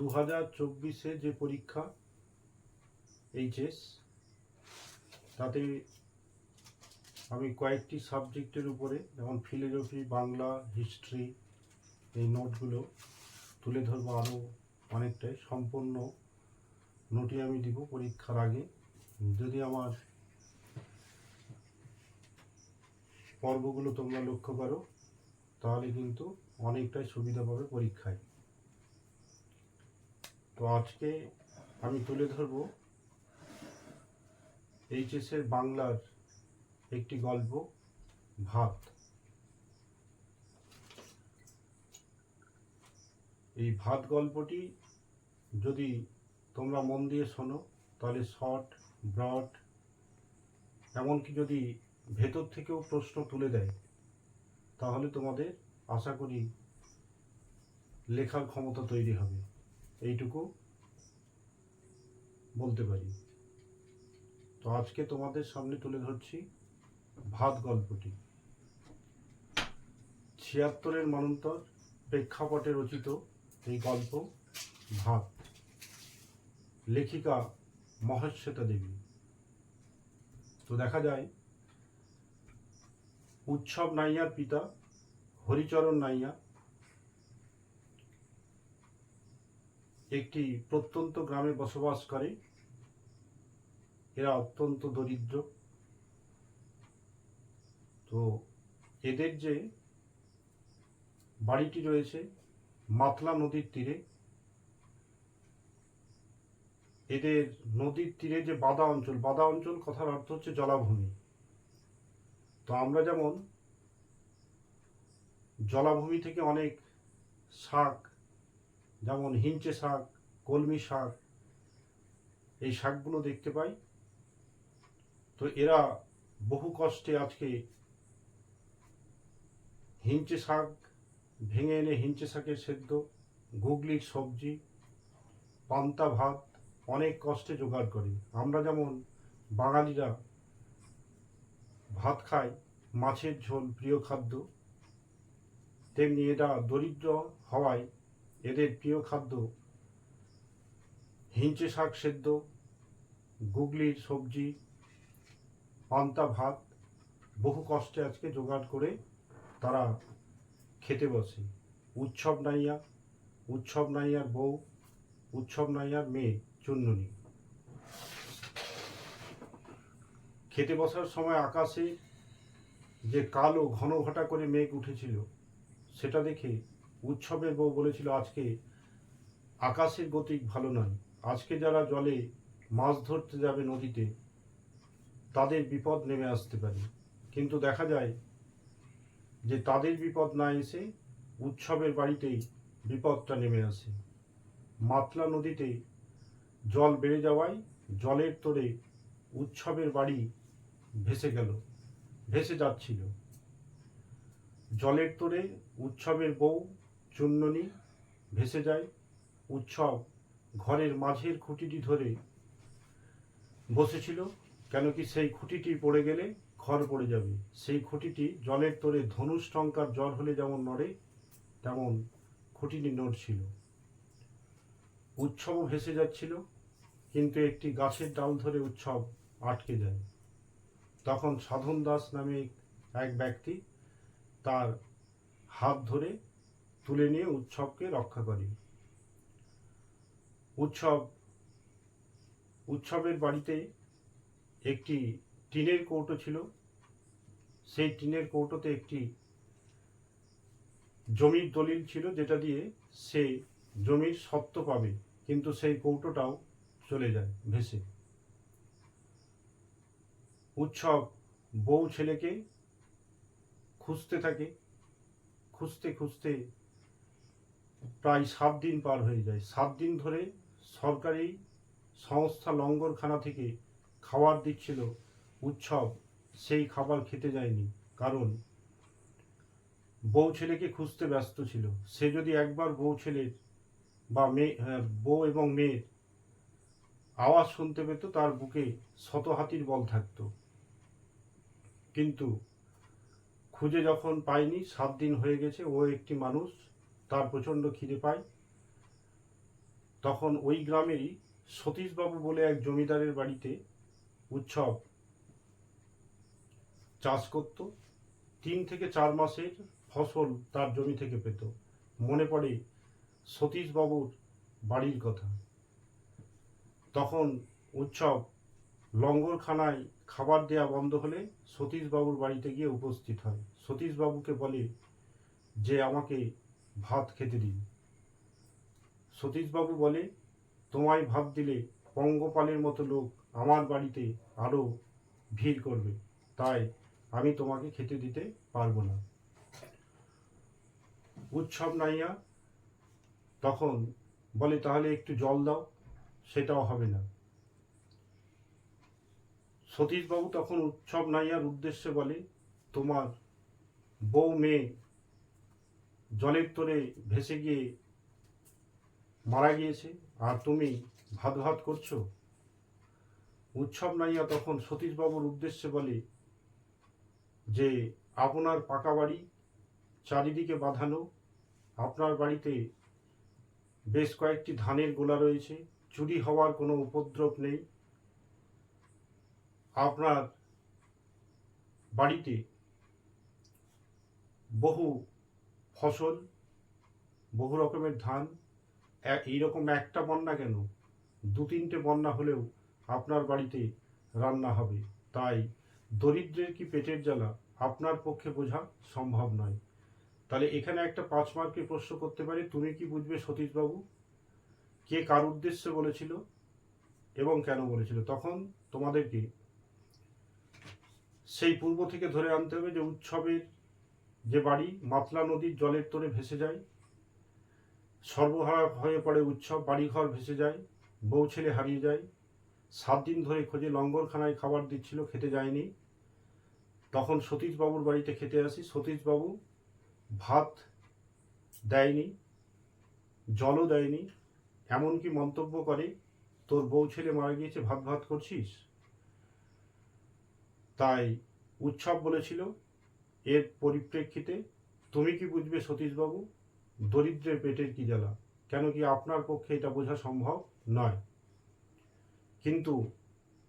দু হাজার চব্বিশে যে পরীক্ষা, এইচএস, তাতে আমি কয়েকটি সাবজেক্টের উপরে, যেমন ফিলোজফি বাংলা, হিস্ট্রি, এই নোটগুলো তুলে ধরবো আরও অনেকটাই। সম্পূর্ণ নোটই আমি দিব পরীক্ষার আগে। যদি আমার পর্বগুলো তোমরা লক্ষ্য করো, তাহলে কিন্তু অনেকটাই সুবিধা পাবে পরীক্ষায়। তো আজকে আমি তুলে ধরব এইচএসের বাংলার একটি গল্প, ভাত। এই ভাত গল্পটি যদি তোমরা মন দিয়ে শোনো, তাহলে শর্ট, ব্রড, এমনকি যদি ভেতর থেকেও প্রশ্ন তুলে দেয়, তাহলে তোমাদের আশা করি লেখার ক্ষমতা তৈরি হবে। এইটুকু বলতে পারি। তো আজকে তোমাদের সামনে তুলে ধরছি ভাত গল্পটি। ছিয়াত্তরের মনন্তর প্রেক্ষাপটে রচিত এই গল্প, ভাত। লেখিকা মহেশ্বেতা দেবী। তো দেখা যায়, উৎসব নাইয়ার পিতা, হরিচরণ নাইয়া একটি প্রত্যন্ত গ্রামে বসবাস করে এরা অত্যন্ত দরিদ্র। তো এদের যে বাড়িটি রয়েছে মাতলা নদীর তীরে, এদের নদীর তীরে যে বাদা অঞ্চল বাদা অঞ্চল কথার অর্থ হচ্ছে জলাভূমি। তো আমরা যেমন জলাভূমি থেকে অনেক শাক যেমন হিঞ্চে শাক, কলমি শাক, এই শাকগুলো দেখতে পাই। তো এরা বহু কষ্টে আজকে হিঞ্চে শাক, ভেঙে এনে হিঞ্চে শাকের সেদ্ধ, গুগলির সবজি, পান্তা ভাত অনেক কষ্টে জোগাড় করে। আমরা যেমন বাঙালিরা ভাত খাই, মাছের ঝোল প্রিয় খাদ্য, তেমনি এটা দরিদ্র হওয়ায় এদের প্রিয় খাদ্য হিঞ্চে শাক সেদ্ধ, গুগলির সবজি, পান্তা ভাত, বহু কষ্টে আজকে জোগাড় করে তারা খেতে বসে। উৎসব নাইয়া, উৎসব নাইয়ার বউ, উৎসব নাইয়ার মেয়ে চুন্ননি। খেতে বসার সময় আকাশে যে কালো ঘন ঘটা করে মেঘ উঠেছিল, সেটা দেখে উৎসবের বউ বলেছিল আজকে আকাশের গতিক ভালো নয়। আজকে যারা জলে মাছ ধরতে যাবে নদীতে, তাদের বিপদ নেমে আসতে পারে। কিন্তু দেখা যায় যে তাদের বিপদ না এসে উৎসবের বাড়িতেই বিপদটা নেমে আসে। মাতলা নদীতে জল বেড়ে যাওয়ায় জলের তোরে উৎসবের বাড়ি ভেসে গেল, ভেসে যাচ্ছিল। জলের তোরে উৎসবের বউ চুন্ননি ভেসে যায়। উৎসব ঘরের মাঝের খুঁটিটি ধরে বসেছিল, কেন কি সেই খুঁটিটি পড়ে গেলে ঘর পড়ে যাবে। সেই খুঁটিটি জলের তোরে ধনুষ টঙ্কার জ্বর হলে যেমন নড়ে, তেমন খুঁটিটি নড়ছিল। উৎসবও ভেসে যাচ্ছিল, কিন্তু একটি গাছের ডাল ধরে উৎসব আটকে যায়। তখন সাধন দাস নামে এক ব্যক্তি তার হাত ধরে তুলে নিয়ে উৎসবকে রক্ষা করে। উৎসব, উৎসবের বাড়িতে একটি টিনের কৌটো ছিল। সেই টিনের কৌটোতে একটি জমির দলিল ছিল, যেটা দিয়ে সে জমির সত্ত্ব পাবে, কিন্তু সেই কৌটোটাও চলে যায় ভেসে। উৎসব বউ ছেলেকে খুঁজতে থাকে। খুঁজতে খুঁজতে প্রায় সাত দিন পার হয়ে যায়। সাত দিন ধরে সরকারি সংস্থা লঙ্গরখানা থেকে খাবার দিচ্ছিল উৎসব সেই খাবার খেতে যায়নি কারণ বউ ছেলেকে খুঁজতে ব্যস্ত ছিল। সে যদি একবার বউ ছেলের বা মেয়ে হ্যাঁ, বউ এবং মেয়ের আওয়াজ শুনতে পেত তার বুকে শত হাতির বল থাকতো। কিন্তু খুঁজে যখন পায়নি সাত দিন হয়ে গেছে ও একটি মানুষ তার প্রচণ্ড খিদে পায়। তখন ওই গ্রামেরই সতীশবাবু বলে এক জমিদারের বাড়িতে উৎসব চাষ করত। তিন থেকে চার মাসের ফসল তার জমি থেকে পেত। মনে পড়ে সতীশবাবুর বাড়ির কথা। তখন উৎসব লঙ্গরখানায় খাবার দেয়া বন্ধ হলে সতীশবাবুর বাড়িতে গিয়ে উপস্থিত হয়। সতীশবাবুকে বলে যে, আমাকে ভাত খেতে দিন। সতীশবাবু বলে, তোমায় ভাত দিলে পঙ্গপালের মতো লোক আমার বাড়িতে আরও ভিড় করবে। তাই আমি তোমাকে খেতে দিতে পারব না। উৎসব নাইয়া তখন বলে, তাহলে একটু জল দাও, সেটাও হবে না। সতীশবাবু তখন উৎসব নাইয়ার উদ্দেশ্যে বলে, তোমার বউ মেয়ে জলের তোরে ভেসে গিয়ে মারা গিয়েছে। আর তুমি ভাত ভাত করছ? উৎসব নাইয়া তখন সতীশবাবুর উদ্দেশ্যে বলে, যে আপনার পাকা বাড়ি চারিদিকে বাঁধানো, আপনার বাড়িতে বেশ কয়েকটি ধানের গোলা রয়েছে, চুরি হওয়ার কোনো উপদ্রব নেই। আপনার বাড়িতে বহু ফসল, বহু রকমের ধান এইরকম একটা বন্যা কেন? দু তিনটে বন্যা হলেও আপনার বাড়িতে রান্না হবে। তাই দরিদ্রের কি পেটের জ্বালা আপনার পক্ষে বোঝা সম্ভব নয়। তাহলে এখানে একটা পাঁচ মার্কের প্রশ্ন করতে পারি, তুমি কি বুঝবে সতীশবাবু? কে কার উদ্দেশ্যে বলেছিল এবং কেন বলেছিল? তখন তোমাদেরকে সেই পূর্ব থেকে ধরে আনতে হবে যে উৎসবের যে বাড়ি মাতলা নদীর জলের তোরে ভেসে যায়, সর্বহারা হয়ে পড়ে উৎসব, বাড়িঘর ভেসে যায়, বউ ছেলে হারিয়ে যায়, সাত দিন ধরে খোঁজে লঙ্গরখানায় খাবার দিচ্ছিল, খেতে যায়নি। তখন সতীশবাবুর বাড়িতে খেতে আসি। সতীশবাবু ভাত দেয়নি, জলও দেয়নি, এমনকি মন্তব্য করে, তোর বউ ছেলে মারা গিয়েছে, ভাত ভাত করছিস? তাই উৎসব বলেছিল এর পরিপ্রেক্ষিতে তুমি কি বুঝবে সতীশবাবু? দরিদ্রের পেটের কি জ্বালা? কেন কি আপনার পক্ষে এটা বোঝা সম্ভব নয়? কিন্তু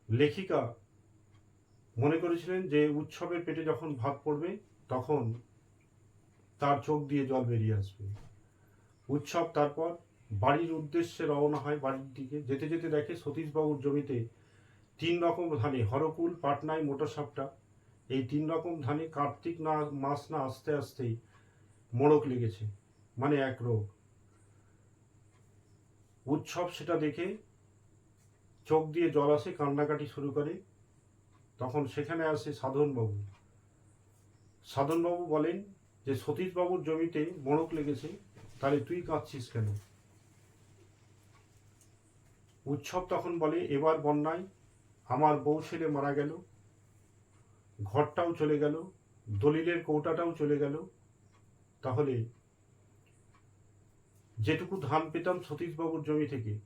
লেখিকা মনে করেছিলেন যে উৎসবের পেটে যখন ভাত পড়বে, তখন তার চোখ দিয়ে জল বেরিয়ে আসবে। উৎসব তারপর বাড়ির উদ্দেশ্যে রওনা হয় বাড়ির দিকে। যেতে যেতে দেখে সতীশবাবুর জমিতে তিন রকম ধানে, হরকুল, পাটনায় মোটরসাপটা এই তিন রকম ধানে কার্তিক না, মাস না আস্তে আস্তেই মোড়ক লেগেছে মানে এক রোগ। উৎসব সেটা দেখে চোখ দিয়ে জল আসে, কান্নাকাটি শুরু করে। তখন সেখানে আসে সাধনবাবু। সাধনবাবু বলেন যে, সতীশবাবুর জমিতে মোড়ক লেগেছে, তাহলে তুই কাঁদছিস কেন? উৎসব তখন বলে, এবার বন্যায় আমার বউ ছেলে মারা গেল ঘরটাও চলে গেল, দলিলের কৌটাটাও চলে গেল। তাহলে যেটুকু ধান পেতাম সতীশবাবুর জমি থেকে,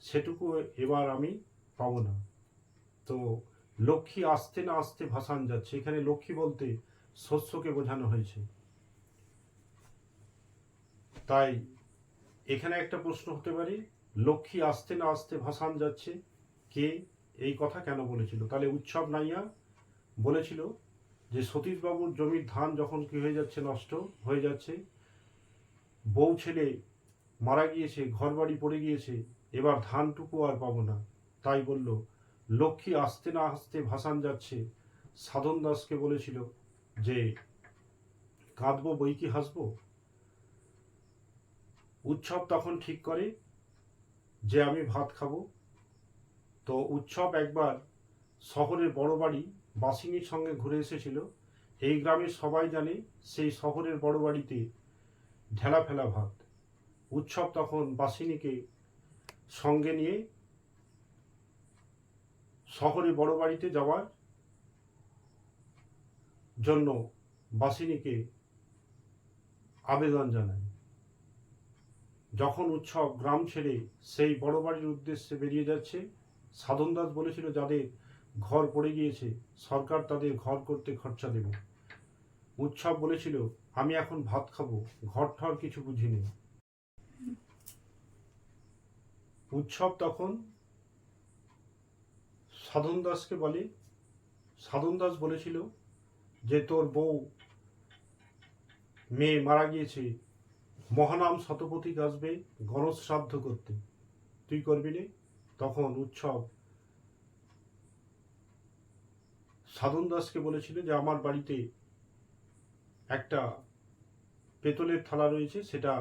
সেটুকু এবার আমি পাবো না। তো লক্ষ্মী আসতে না আসতে ভাসান যাচ্ছে। এখানে লক্ষ্মী বলতে শস্যকে বোঝানো হয়েছে। তাই এখানে একটা প্রশ্ন হতে পারে, লক্ষ্মী আসতে না আসতে ভাসান যাচ্ছে, কে এই কথা কেন বলেছিল? তাহলে উৎসব নাইয়া বলেছিল যে সতীশবাবুর জমির ধান যখন কি হয়ে যাচ্ছে, নষ্ট হয়ে যাচ্ছে, বউ ছেলে মারা গিয়েছে ঘর বাড়ি পড়ে গিয়েছে, এবার ধানটুকু আর পাবো না। তাই বলল, লক্ষ্মী আসতে না আসতে ভাসান যাচ্ছে। সাধন দাসকে বলেছিল যে, কাঁদবো, বই কি হাসবো? উৎসব তখন ঠিক করে যে আমি ভাত খাব। তো উৎসব একবার শহরের বড় বাড়ি বাসিনীর সঙ্গে ঘুরে এসেছিল। এই গ্রামের সবাই জানে সেই শহরের বড় বাড়িতে ঢেলা ফেলা ভাত। উৎসব তখন বাসিনীকে সঙ্গে নিয়ে শহরে বড় বাড়িতে যাওয়ার জন্য বাসিনীকে আবেদন জানায়। যখন উৎসব গ্রাম ছেড়ে সেই বড় বাড়ির উদ্দেশ্যে বেরিয়ে যাচ্ছে সাধন দাস বলেছিল যাদের ঘর পড়ে গিয়েছে, সরকার তাদের ঘর করতে খরচা দেবে। উৎসব বলেছিল, আমি এখন ভাত খাব, ঘর ঠর কিছু বুঝিনি। উৎসব তখন সাধন দাসকে বলে, সাধন দাস বলেছিল যে তোর বউ মেয়ে মারা গিয়েছে, মহানাম শতপথিক আসবে গণশ্রাদ্ধ করতে। তুই করবি তখন উৎসব সাধন দাসকে বলেছিল যে আমার বাড়িতে একটা পেতলের থালা রয়েছে, সেটা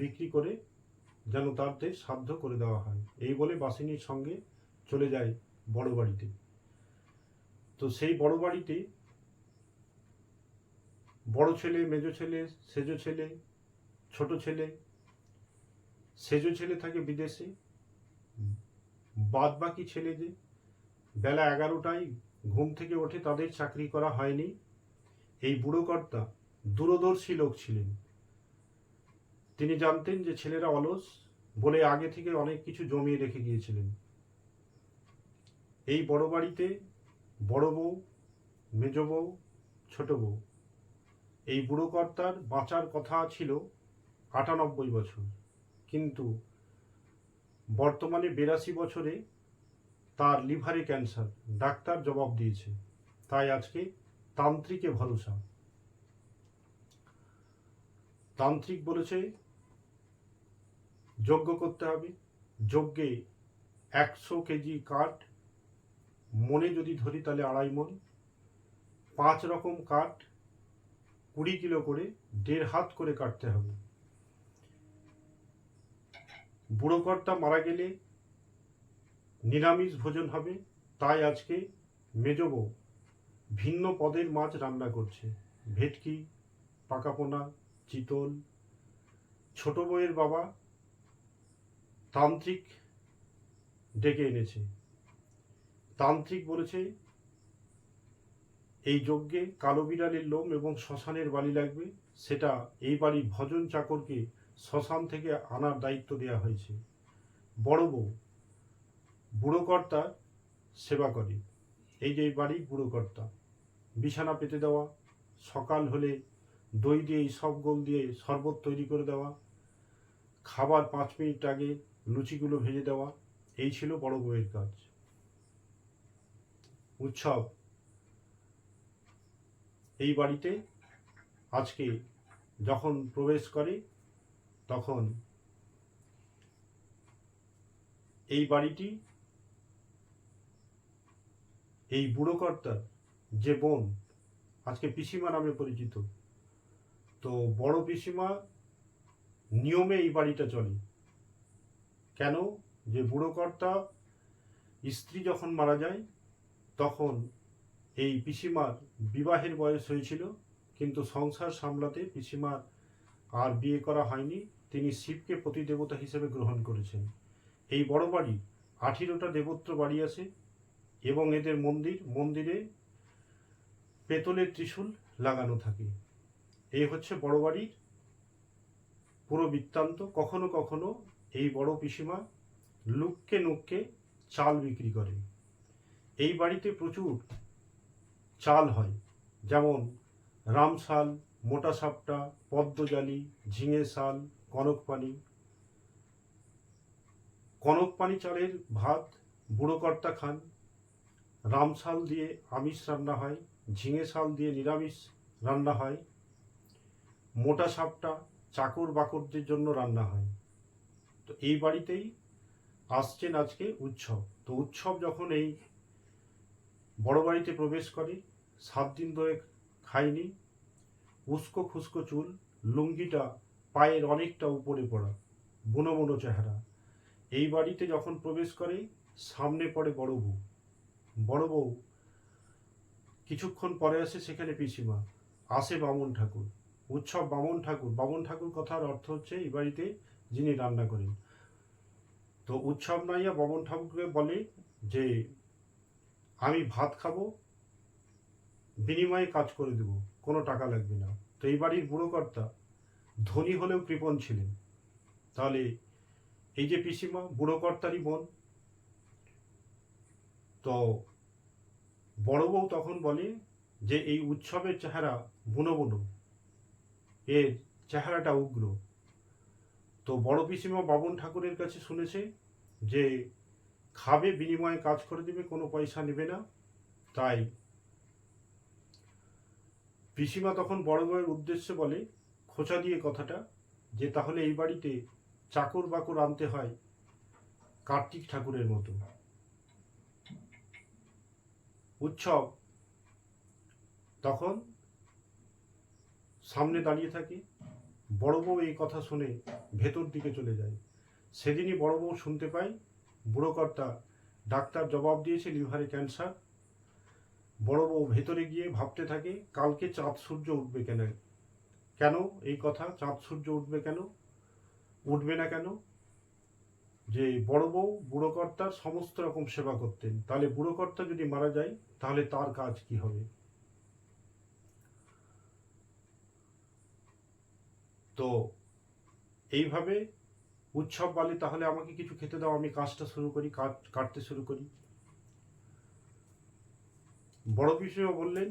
বিক্রি করে যেন তাদের সাধ্য করে দেওয়া হয়। এই বলে বাসিনীর সঙ্গে চলে যায় বড় বাড়িতে। তো সেই বড় বাড়িতে বড় ছেলে, মেজ ছেলে, সেজ ছেলে, ছোট ছেলে, সেজ ছেলে থাকে বিদেশে। বাদ বাকি ছেলেদের বেলা এগারোটায় ঘুম থেকে ওঠে তাদের চাকরি করা হয়নি। এই বুড়ো কর্তা দূরদর্শী লোক ছিলেন। তিনি জানতেন যে ছেলেরা অলস বলে আগে থেকে অনেক কিছু জমিয়ে রেখে গিয়েছিলেন। এই বড় বাড়িতে বড় বউ, মেজ বউ, ছোট বউ। এই বুড়ো কর্তার বাঁচার কথা ছিল আটানব্বই বছর। কিন্তু বর্তমানে বিরাশি বছরে তার লিভারে ক্যান্সার। ডাক্তার জবাব দিয়েছে, তাই আজকে তান্ত্রিকে ভরসা। তান্ত্রিক বলেছে, যজ্ঞ করতে হবে। যজ্ঞে একশো কেজি কাঠ, মনে যদি ধরি তাহলে আড়াই মন পাঁচ রকম কাঠ, কুড়ি কিলো করে, দেড় হাত করে কাটতে হবে। বুড়ো কর্তা মারা গেলে নিরামিষ ভোজন হবে, তাই আজকে মেজবো ভিন্ন পদের মাছ রান্না করছে। ভেটকি, পাকাপোনা, চিতল, ছোট বউয়ের বাবা তান্ত্রিক ডেকে এনেছে। তান্ত্রিক বলেছে, এই যজ্ঞে কালো বিড়ালের লোম এবং শ্মশানের বালি লাগবে। সেটা এই বাড়ির ভজন চাকরকে শ্মশান থেকে আনার দায়িত্ব দেওয়া হয়েছে। বড় বউ বুড়ো কর্তার সেবা করে। এই যে বাড়ি বাড়ির বুড়ো কর্তা বিছানা পেতে দেওয়া, সকাল হলে দই দিয়ে, সব গোল দিয়ে শরবত তৈরি করে দেওয়া, খাবার পাঁচ মিনিট আগে লুচিগুলো ভেজে দেওয়া, এই ছিল বড় বউয়ের কাজ। উৎসব। এই বাড়িতে আজকে যখন প্রবেশ করে, তখন এই বাড়িটি এই বুড়ো কর্তার যে বোন, আজকে পিসিমা নামে পরিচিত। তো বড় পিসিমা নিয়মে এই বাড়িটা চলে। কেন? যে বুড়ো কর্তা স্ত্রী যখন মারা যায়, তখন এই পিসিমার বিবাহের বয়স হয়েছিল, কিন্তু সংসার সামলাতে পিসিমার আর বিয়ে করা হয়নি। তিনি শিবকে প্রতিদেবতা হিসেবে গ্রহণ করেছেন। এই বড় বাড়ি আঠেরোটা দেবত্র বাড়ি আছে। এবং এদের মন্দির, মন্দিরে পেতলের ত্রিশূল লাগানো থাকে। এই হচ্ছে বড় বাড়ির পুরো বৃত্তান্ত। কখনো কখনো এই বড় পিসিমা লুককে নুককে চাল বিক্রি করে। এই বাড়িতে প্রচুর চাল হয়। যেমন রামশাল মোটা সাপটা পদ্মজালি ঝিঙে শাল কনকপানি কনকপানি চালের ভাত, বুড়ো কর্তা খান রামশাল দিয়ে আমিষ রান্না হয়, ঝিঙে শাল দিয়ে নিরামিষ রান্না হয়, মোটা সাপটা চাকর বাকরদের জন্য রান্না হয়। তো এই বাড়িতেই আসছেন আজকে উৎসব। তো উৎসব যখন এই বড় বাড়িতে প্রবেশ করে, সাত দিন ধরে খাইনি উস্কো খুস্কো চুল, লুঙ্গিটা পায়ের অনেকটা উপরে পড়া, বুনো বুনো চেহারা। এই বাড়িতে যখন প্রবেশ করে, সামনে পড়ে বড় বউ। বড় বউ। কিছুক্ষণ পরে আসে সেখানে পিসিমা। আসে বামন ঠাকুর। উৎসব বামন ঠাকুর। বামন ঠাকুর কথার অর্থ হচ্ছে, এই বাড়িতে যিনি রান্না করেন। তো উৎসব নাইয়া বামন ঠাকুরকে বলে যে, আমি ভাত খাব, বিনিময়ে কাজ করে দেব, কোনো টাকা লাগবে না। তো এই বাড়ির বুড়ো কর্তা ধনী হলেও কৃপণ ছিলেন। তাহলে এই যে পিসিমা, বুড়ো কর্তারই বোন তো বড় বউ তখন বলে যে, এই উৎসবের চেহারা বুনো বুনো। এর চেহারাটা উগ্র। তো বড় পিসিমা বাবন ঠাকুরের কাছে শুনেছে যে, খাবে, বিনিময়ে কাজ করে দিবে, কোনো পয়সা নেবে না। তাই পিসিমা তখন বড় বউয়ের উদ্দেশ্যে বলে, খোঁচা দিয়ে কথাটা, যে তাহলে এই বাড়িতে চাকর বাকর আনতে হয় কার্তিক ঠাকুরের মতো। উৎসব, তখন সামনে দাঁড়িয়ে থাকে, বড় বউ এই কথা শুনে ভেতর দিকে চলে যায়। সেদিনই বড় বউ শুনতে পায়, বুড়ো কর্তা ডাক্তার জবাব দিয়েছে লিভারে ক্যান্সার। বড় বউ ভেতরে গিয়ে ভাবতে থাকে, কালকে চাঁদ সূর্য উঠবে কেন? কেন এই কথা? চাঁদ সূর্য উঠবে কেন? উঠবে না কেন? যে বড় বউ বুড়ো কর্তার সমস্ত রকম সেবা করতেন, তাহলে বুড়ো কর্তা যদি মারা যায়, তাহলে তার কাজ কি হবে? তো এইভাবে উৎসব বালি, তাহলে আমাকে কিছু খেতে দাও, আমি কাজটা শুরু করি কাট কাটতে শুরু করি। বড় পিসিমা বললেন,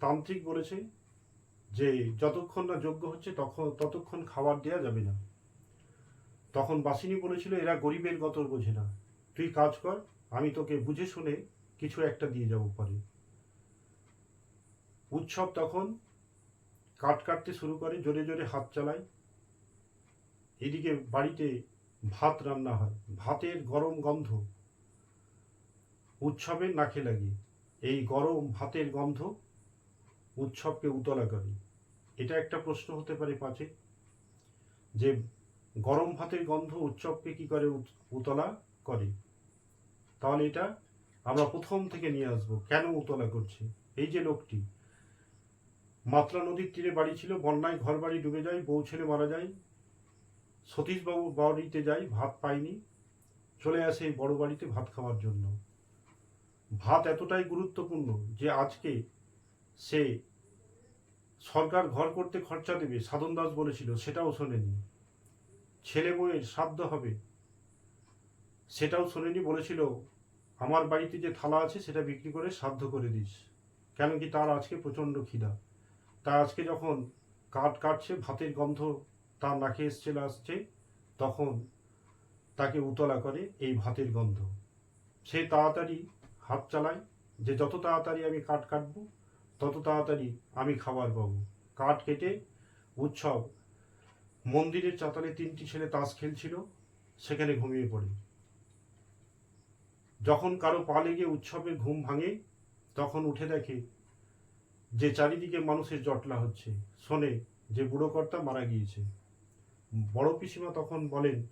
তান্ত্রিক বলেছে যে যতক্ষণ না যোগ্য হচ্ছে তখন ততক্ষণ খাবার দেওয়া যাবে না। তখন বাসিনী বলেছিল, এরা গরিবের গতর বোঝে না। তুই কাজ কর, আমি তোকে বুঝে শুনে কিছু একটা দিয়ে যাব পরে। উৎসব তখন কাট কাটতে শুরু করে, জোরে জোরে হাত চালায়। এদিকে বাড়িতে ভাত রান্না হয়, ভাতের গরম গন্ধ। উৎসবে নাকে লাগে, এই গরম ভাতের গন্ধ উৎসবকে উতলা করে। এটা একটা প্রশ্ন হতে পারে পাঁচে, যে গরম ভাতের গন্ধ উৎসবকে কি করে উতলা করে? তাহলে এটা আমরা প্রথম থেকে নিয়ে আসব। কেন উতলা করছে? এই যে লোকটি। মাতলা নদীর তীরে বাড়ি ছিল, বন্যায় ঘর বাড়ি ডুবে যায়, বউ ছেলে মারা যায়, সতীশবাবু বাড়িতে যায়, ভাত পায়নি, চলে আসে এই বড় বাড়িতে ভাত খাওয়ার জন্য। ভাত এতটাই গুরুত্বপূর্ণ যে আজকে সে সরকার ঘর করতে খরচা দেবে সাধন দাস বলেছিল, সেটাও শোনেনি। ছেলে বউয়ের শ্রাদ্ধ হবে। সেটাও শোনেনি, বলেছিল, আমার বাড়িতে যে থালা আছে, সেটা বিক্রি করে শ্রাদ্ধ করে দিস। কেন কি তার আজকে প্রচণ্ড খিদা। তা আজকে যখন কাঠ কাটছে, ভাতের গন্ধ তার নাকে এসছে, আসছে, তখন তাকে উতলা করে এই ভাতের গন্ধ। সে তাড়াতাড়ি হাত চালায় যে যত তাড়াতাড়ি আমি কাঠ কাটবো, তত তাড়াতাড়ি আমি খাবার পাবো। কাঠ কেটে উৎসব মন্দিরের চাতালে তিনটি ছেলে তাস খেলছিল, সেখানে ঘুমিয়ে পড়ে। যখন কারও পা লেগে উৎসবের ঘুম ভাঙে, তখন উঠে দেখে যে চারিদিকে মানুষের জটলা হচ্ছে, শোনে যে বুড়ো কর্তা মারা গিয়েছে। বড় পিসিমা তখন বলেন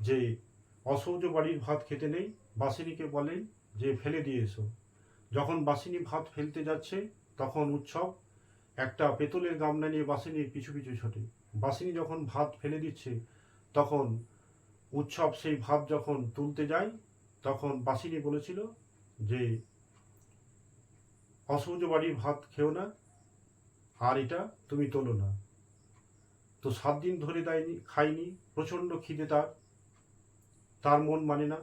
যে, অসৌজ বাড়ির ভাত খেতে নেই। বাসিনীকে বলেন যে, ফেলে দিয়ে এসো। যখন বাসিনী ভাত ফেলতে যাচ্ছে, তখন উৎসব একটা পেতলের গামলা নিয়ে বাসিনীর পিছু পিছু ছোটে। বাসিনী যখন ভাত ফেলে দিচ্ছে, তখন উৎসব সেই ভাত যখন তুলতে যায়, তখন বাসিনী বলেছিল যে অসৌজ বাড়ির ভাত খেও না, আর এটা তুমি তোলো না। তো সাত দিন ধরে দেয়নি খাইনি প্রচণ্ড খিদে তার তার মন মানে না।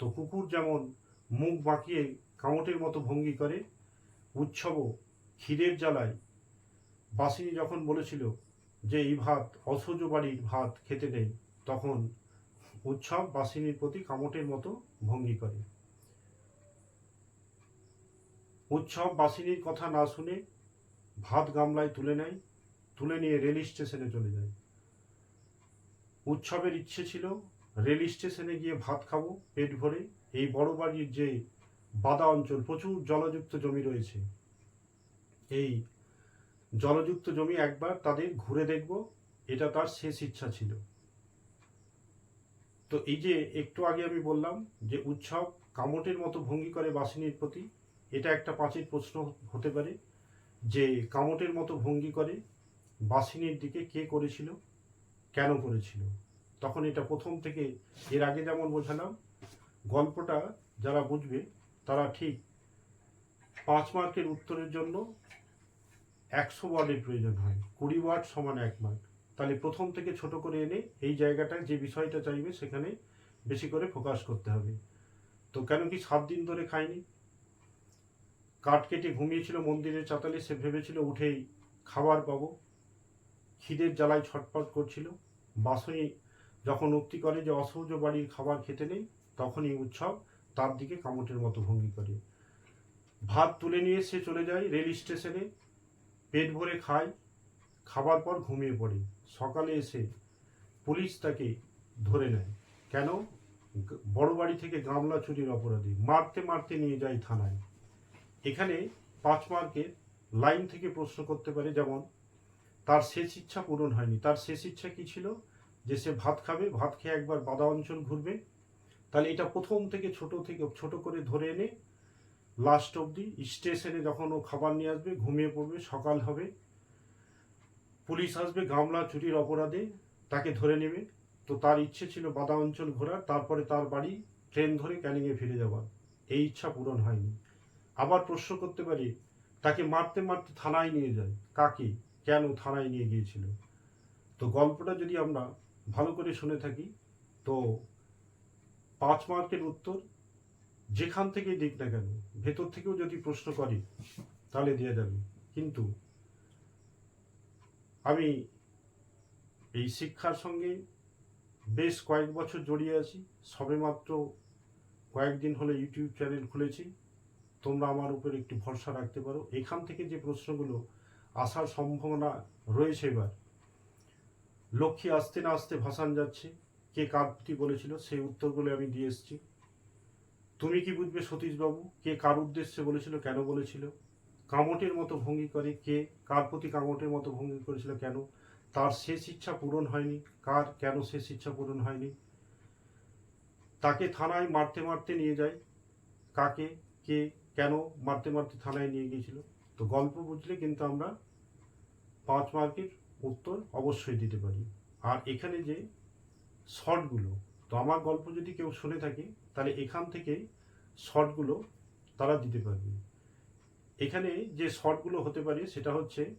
তো কুকুর যেমন মুখ বাঁকিয়ে কামটের মতো ভঙ্গি করে, উৎসবও খিদের জ্বালায়, বাসিনী যখন বলেছিল যে এই ভাত, অসহ্য বাড়ির ভাত খেতে নেই তখন উৎসব বাসিনীর প্রতি কামটের মতো ভঙ্গি করে। উৎসব বাসিনীর কথা না শুনে ভাত গামলায় তুলে নেয়, তুলে নিয়ে রেল স্টেশনে চলে যায়। উৎসবের ইচ্ছে ছিল, রেল স্টেশনে গিয়ে ভাত খাব, পেট ভরে। এই বড় বাড়ির যে বাদা অঞ্চল, প্রচুর জলযুক্ত জমি রয়েছে। এই জলযুক্ত জমি একবার তাদের ঘুরে দেখব, এটা তার শেষ ইচ্ছা ছিল। তো এই যে একটু আগে আমি বললাম যে উৎসব কামটের মতো ভঙ্গি করে বাসিনীর প্রতি, এটা একটা পাঁচের প্রশ্ন হতে পারে যে কামটের মতো ভঙ্গি করে বাসিনীর দিকে কে করেছিল, কেন করেছিল? তখন এটা প্রথম থেকে এর আগে যেমন বোঝালাম, গল্পটা যারা বুঝবে তারা ঠিক পাঁচ মার্কের উত্তরের জন্য একশো ওয়ার্ডের প্রয়োজন হয়, কুড়ি ওয়ার্ড সমান এক মার্ক। তাহলে প্রথম থেকে ছোট করে এনে এই জায়গাটায় যে বিষয়টা চাইবে সেখানে বেশি করে ফোকাস করতে হবে। তো কেন কি সাত দিন ধরে খায়নি কাঠ কেটে ঘুমিয়েছিল মন্দিরের চাতালে, সে ভেবেছিল উঠেই খাবার পাবো। খিদের জ্বালায় ছটপট করছিল। বাসনি যখন উক্তি করে যে অসহ্য বাড়ির খাবার খেতে নেই, তখনই উৎসব তার দিকে কামটের মতো ভঙ্গি করে। ভাত তুলে নিয়ে সে চলে যায় রেল স্টেশনে। পেট ভরে খায় খাবার পর ঘুমিয়ে পড়ে। সকালে এসে পুলিশ তাকে ধরে নেয়। কেন? বড় বাড়ি থেকে গামলা চুরির অপরাধী। মারতে মারতে নিয়ে যায় থানায়। এখানে পাঁচ মার্কের লাইন থেকে প্রশ্ন করতে পারে, যেমন, তার শেষ ইচ্ছা পূরণ হয়নি। তার শেষ ইচ্ছা কি ছিল? যে সে ভাত খাবে, ভাত খেয়ে একবার বাদা অঞ্চল ঘুরবে। তাহলে এটা প্রথম থেকে ছোট থেকে, ছোট করে ধরে এনে লাস্ট অবধি স্টেশনে যখন ও খাবার নিয়ে আসবে, ঘুমিয়ে পড়বে, সকাল হবে, পুলিশ আসবে গামলা চুরির অপরাধে, তাকে ধরে নেবে। তো তার ইচ্ছে ছিল বাদা অঞ্চল ঘোরার, তারপরে তার বাড়ি ট্রেন ধরে ক্যানিংয়ে ফিরে যাওয়ার। এই ইচ্ছা পূরণ হয়নি। আবার প্রশ্ন করতে পারি, তাকে মারতে মারতে থানায় নিয়ে যায়। কাকে? কেন থানায় নিয়ে গিয়েছিল? তো গল্পটা যদি আমরা ভালো করে শুনে থাকি, তো পাঁচ মার্কের উত্তর যেখান থেকেই দিক না কেন, ভেতর থেকেও যদি প্রশ্ন করি, তাহলে দিয়ে যাবে। কিন্তু আমি এই শিক্ষার সঙ্গে বেশ কয়েক বছর জড়িয়ে আছি। সবেমাত্র কয়েকদিন হলে ইউটিউব চ্যানেল খুলেছি। তোমরা আমার উপর একটু ভরসা রাখতে পারো। এখান থেকে যে প্রশ্নগুলো আসার সম্ভাবনা রয়েছে এবার লক্ষ্মী আসতে না আসতে ভাসান যাচ্ছে। কে কার বলেছিল, সেই উত্তরগুলো আমি দিয়ে এসেছি। তুমি কি বুঝবে সতীশবাবু? কে কার উদ্দেশ্যে বলেছিল, কেন বলেছিল? কামটের মতো ভঙ্গি করে কে, কার প্রতি কামটের মতো ভঙ্গি করেছিল কেন? তার শেষ ইচ্ছা পূরণ হয়নি। কার কেন শেষ ইচ্ছা পূরণ হয়নি? তাকে থানায় মারতে মারতে নিয়ে যায়। কাকে, কে, কেন মারতে মারতে থানায় নিয়ে গিয়েছিল? তো গল্প বুঝলে কিন্তু আমরা পাঁচ মার্কের উত্তর অবশ্যই দিতে পারি। আর এখানে যে শর্টগুলো তো আমার গল্প যদি কেউ শুনে থাকে তাহলে এখান থেকে শর্টগুলো তারা দিতে পারবে। এখানে যে শর্টগুলো হতে পারে সেটা হচ্ছে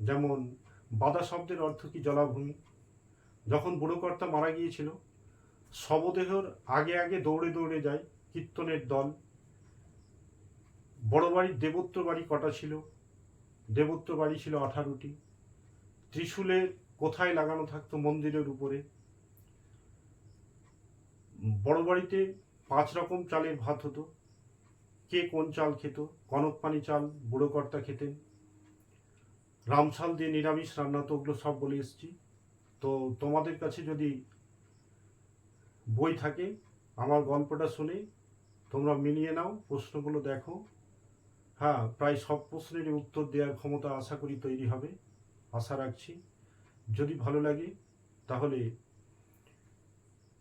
যেমন বাদা শব্দের অর্থ কি জলাভূমি? যখন বুড়োকর্তা মারা গিয়েছিল, শবদেহর আগে আগে দৌড়ে দৌড়ে যায় কীর্তনের দল। বড় বাড়ির দেবত্ব বাড়ি কটা ছিল? দেবত্ব বাড়ি ছিল আঠারোটি। ত্রিশূলের কোথায় লাগানো থাকতো মন্দিরের উপরে? বড় বাড়িতে পাঁচ রকম চালের ভাত হতো। কে কোন চাল খেত? কনক পানি চাল, বুড়ো কর্তা খেতেন। রামছাল দিয়ে নিরামিষ রান্না তো ওগুলো সব বলে এসছি। তো তোমাদের কাছে যদি বই থাকে, আমার গল্পটা শুনে তোমরা মিলিয়ে নাও, প্রশ্নগুলো দেখো। হ্যাঁ প্রায় সব প্রশ্নেরই উত্তর দেওয়ার ক্ষমতা আশা করি তৈরি হবে। আশা রাখছি। যদি ভালো লাগে, তাহলে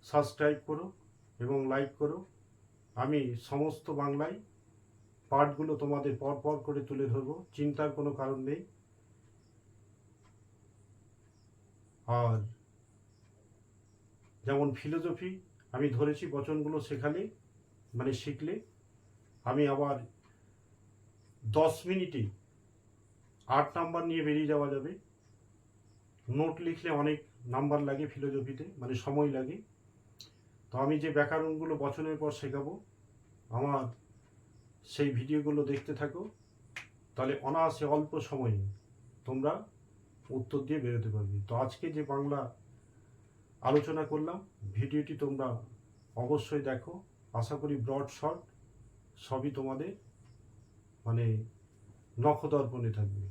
সাবস্ক্রাইব করো। এবং লাইক করো। আমি সমস্ত বাংলায় পাঠগুলো তোমাদের পর পর করে তুলে ধরবো, চিন্তার কোনো কারণ নেই। আর যেমন ফিলোজফি আমি ধরেছি বচনগুলো শেখালে মানে শিখলে, আমি আবার দশ মিনিটে আট নাম্বার নিয়ে বেরিয়ে যাওয়া যাবে। নোট লিখলে অনেক নাম্বার লাগে ফিলোজফিতে মানে সময় লাগে। তো আমি যে ব্যাকরণগুলো বচনের পর শেখাবো, আমার সেই ভিডিওগুলো দেখতে থাকো। তাহলে অনায়াসে অল্প সময়ে তোমরা উত্তর দিয়ে বেরোতে পারবে। তো আজকে যে বাংলা আলোচনা করলাম, ভিডিওটি তোমরা অবশ্যই দেখো। আশা করি ব্রড, শর্ট, সবই তোমাদের মানে নখদর্পণে থাকবে।